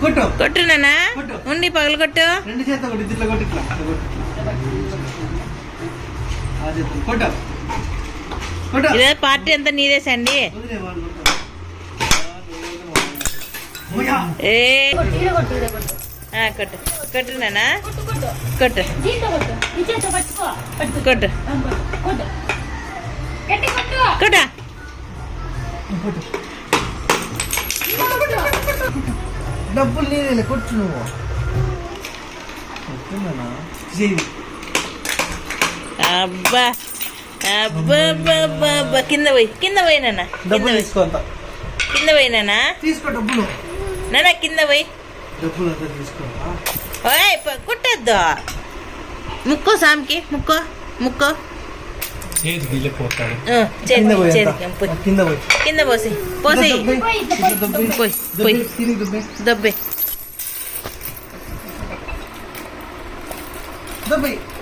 కొట్టు నాన్న. కొట్టు. ఉండి పగలు కొట్టు. రెండు చేత కొట్టి ఇట్లా కొట్టి ఇట్లా. ఇట్లా కొట్టు. ఆ చేత కొట్టు. కొట్టు. ఇదే పార్టీ అంతా నీదే సండి. వదిలే వాళ్ళు కొట్టు. ఏ కొట్టు. కొట్టు దీంతో కొట్టు. ఈ చేత్తో పట్టుకో. పట్టుకో. కొట్టు ఆ, కొట్టు, కొట్టు. గట్టి కొట్టు. కొట్టు కొట్టు. ఇంకా కొట్టు. డబ్బులు నేనే కొట్టు నువ్వు. అబ్బా అబ్బా. కింద పోయి కింద పోయి నాన్న డబ్బులు పోయి. తీసుకో అంత. కింద పోయి నాన్న. తీసుకో డబ్బులు. నాన్న కింద పోయి. డబ్బులు అంతా తీసుకో కుట్టద్దు. ముక్కో సామ్కి ముక్కో ముక్కో. చేతి చేతి కింద పోయి. కింద పోయి. కింద పోసి. పోసి. పోయి పోయి. దొబ్బే.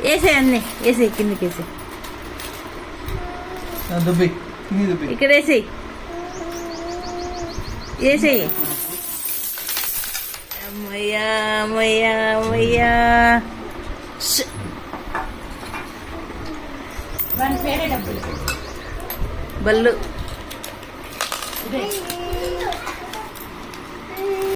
వేసే అన్నీ. వేసే కిందకి వేసే. ఇక్కడ వేసేయి. వేసేయి. అమ్మయ్యా అమ్మయ్యా అమ్మయ్యా. వాని పేరే డబ్బులు. బల్లు. ఇదే.